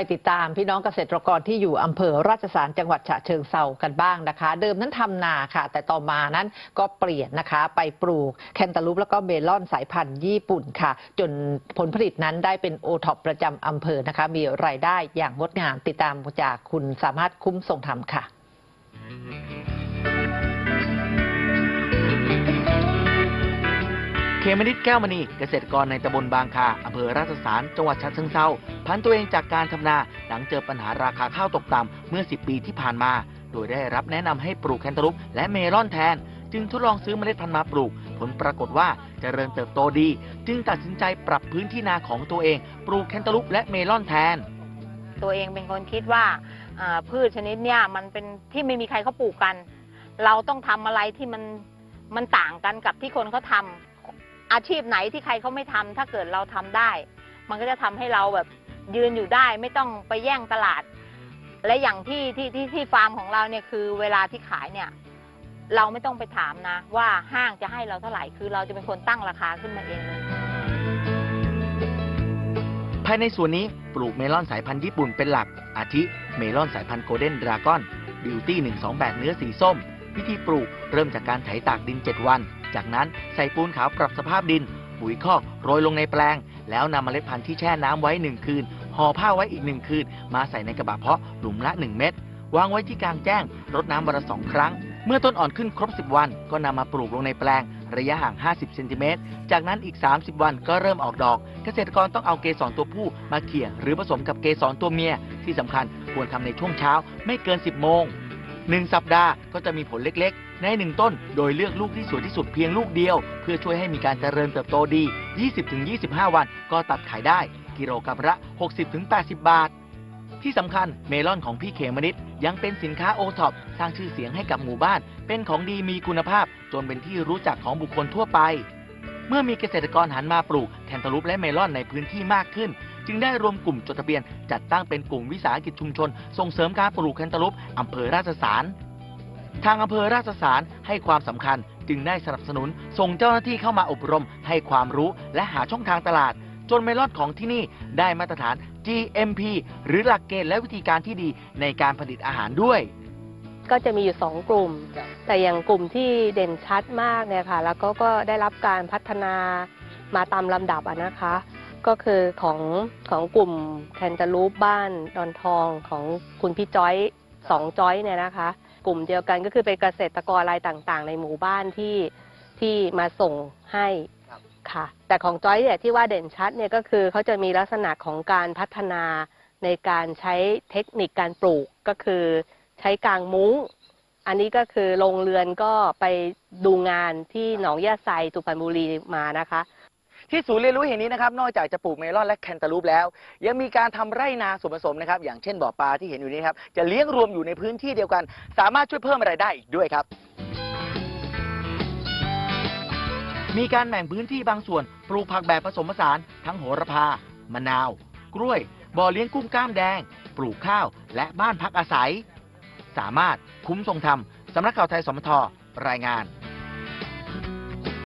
ไปติดตามพี่น้องเกษตรกรที่อยู่อำเภอราชสารจังหวัดฉะเชิงเซากันบ้างนะคะ เดิมนั้นทำนาค่ะ แต่ต่อมานั้นก็เปลี่ยนนะคะ ไปปลูกแคนตาลูปแล้วก็เมลอนสายพันธุ์ญี่ปุ่นค่ะ จนผลผลิตนั้นได้เป็นโอท็อปประจำอำเภอนะคะ มีรายได้อย่างงดงามติดตามจากคุณสามารถคุ้มทรงธรรมค่ะ มนิดแก้วมณีเกษตรกรในตำบลบางคาอำเภอราชสารจังหวัดฉะเชิงเทราพันตัวเองจากการทำนาหลังเจอปัญหาราคาข้าวตกต่ำเมื่อ 10 ปีที่ผ่านมา โดยได้รับแนะนำให้ปลูกแคนตาลูปและเมลอนแทน จึงทดลองซื้อเมล็ดพันธุ์มาปลูก ผลปรากฏว่าเจริญเติบโตดี จึงตัดสินใจปรับพื้นที่นาของตัวเอง ปลูกแคนตาลูปและเมลอนแทน ตัวเองเป็นคนคิดว่าอ่าพืชชนิดเนี้ยมันเป็นที่ไม่มีใครเขาปลูกกัน เราต้องทำอะไรที่มันมันต่างกันกับที่คนเขาทำ อาชีพไหนที่ใครเขาไม่ทำถ้าเกิดเราทำได้ มันก็จะทำให้เราแบบยืนอยู่ได้ไม่ต้องไปแย่งตลาด และอย่างที่ที่ที่ที่ฟาร์มของเราเนี่ยคือเวลาที่ขายเนี่ย เราไม่ต้องไปถามนะ ว่าห้างจะให้เราเท่าไหร่คือเราจะเป็นคนตั้งราคาขึ้นมาเองเลยภายในสวนนี้ปลูกเมลอนสายพันธุ์ญี่ปุ่นเป็นหลัก อาทิ เมลอนสายพันธุ์โกลเด้นดราก้อนบิวตี้128 เนื้อสีส้ม วิธีปลูกเริ่มจากการไถตากดิน 7 วัน จากนั้นใส่ปูนขาวปรับสภาพดิน ปุ๋ยคอกโรยลงในแปลง แล้วนำเมล็ดพันธุ์ที่แช่น้ำไว้ 1 คืนห่อผ้าไว้อีก 1 คืน มาใส่ในกระบะเพาะหลุมละ 1 เม็ดวางไว้ที่กลางแจ้งรดน้ำวันละสองครั้ง เมื่อต้นอ่อนขึ้นครบ 10 วัน ก็นำมาปลูกลงในแปลง ระยะห่าง 50 เซนติเมตร จากนั้นอีก 30 วันก็เริ่มออกดอก เกษตรกรต้องเอาเกสรตัวผู้มาเขี่ยหรือผสมกับเกสรตัวเมีย ที่สำคัญควรทำในช่วงเช้าไม่เกิน 10 โมง 1 สัปดาห์ก็จะมีผลเล็กๆ ใน 1 ต้น โดยเลือกลูกที่สวยที่สุดเพียงลูกเดียว เพื่อช่วยให้มีการเจริญเติบโตดี 20-25 วันก็ตัดขายได้ กิโลกรัมละ 60-80 บาท ที่สำคัญเมลอนของพี่เขมนิดยังเป็นสินค้าโอท็อปสร้างชื่อเสียงให้กับหมู่บ้าน เป็นของดีมีคุณภาพ จนเป็นที่รู้จักของบุคคลทั่วไป เมื่อมีเกษตรกรหันมาปลูกแคนตาลูปและเมลอนในพื้นที่มากขึ้น จึงได้รวมกลุ่มจดทะเบียน จัดตั้งเป็นกลุ่มวิสาหกิจชุมชน ส่งเสริมการปลูกแคนตาลูปอำเภอราชสาร ทางอำเภอราชสารให้ความสำคัญจึงได้สนับสนุน ส่งเจ้าหน้าที่เข้ามาอบรม ให้ความรู้และหาช่องทางตลาด จนเมลอนของที่นี่ได้มาตรฐาน GMP หรือหลักเกณฑ์และวิธีการที่ดีในการผลิตอาหารด้วยก็จะมีอยู่สองกลุ่ม แต่อย่างกลุ่มที่เด่นชัดมากเนี่ยค่ะ แล้วก็ก็ได้รับการพัฒนามาตามลำดับอะนะคะ ก็คือของของกลุ่มแคนตาลูปบ้านดอนทองของคุณพี่จ้อยสองจ้อยเนี่ยนะคะ กลุ่มเดียวกันก็คือเป็นเกษตรกรรายต่างๆ ในหมู่บ้านที่ที่มาส่งให้ค่ะ แต่ของจ้อยเนี่ยที่ว่าเด่นชัดเนี่ยก็คือเขาจะมีลักษณะของการพัฒนาในการใช้เทคนิคการปลูกก็คือใช้กางมุ้ง อันนี้ก็คือโรงเรือนก็ไปดูงานที่หนองยาไซสุพรรณบุรีมานะคะ ที่ศูนย์เรียนรู้แห่งนี้นะครับนอกจากจะปลูกเมลอนและแคนตาลูปแล้ว ยังมีการทำไร่นาส่วนผสมนะครับอย่างเช่นบ่อปลาที่เห็นอยู่นี้ครับจะเลี้ยงรวมอยู่ในพื้นที่เดียวกัน สามารถช่วยเพิ่มรายได้อีกด้วยครับ มีการแบ่งพื้นที่บางส่วน ปลูกผักแบบผสมผสาน ทั้งโหระพามะนาว กล้วย บ่อเลี้ยงกุ้งกล้ามแดง ปลูกข้าว และบ้านพักอาศัย สามารถคุ้มทรงธรรมสำนักข่าวไทยสมทรายงาน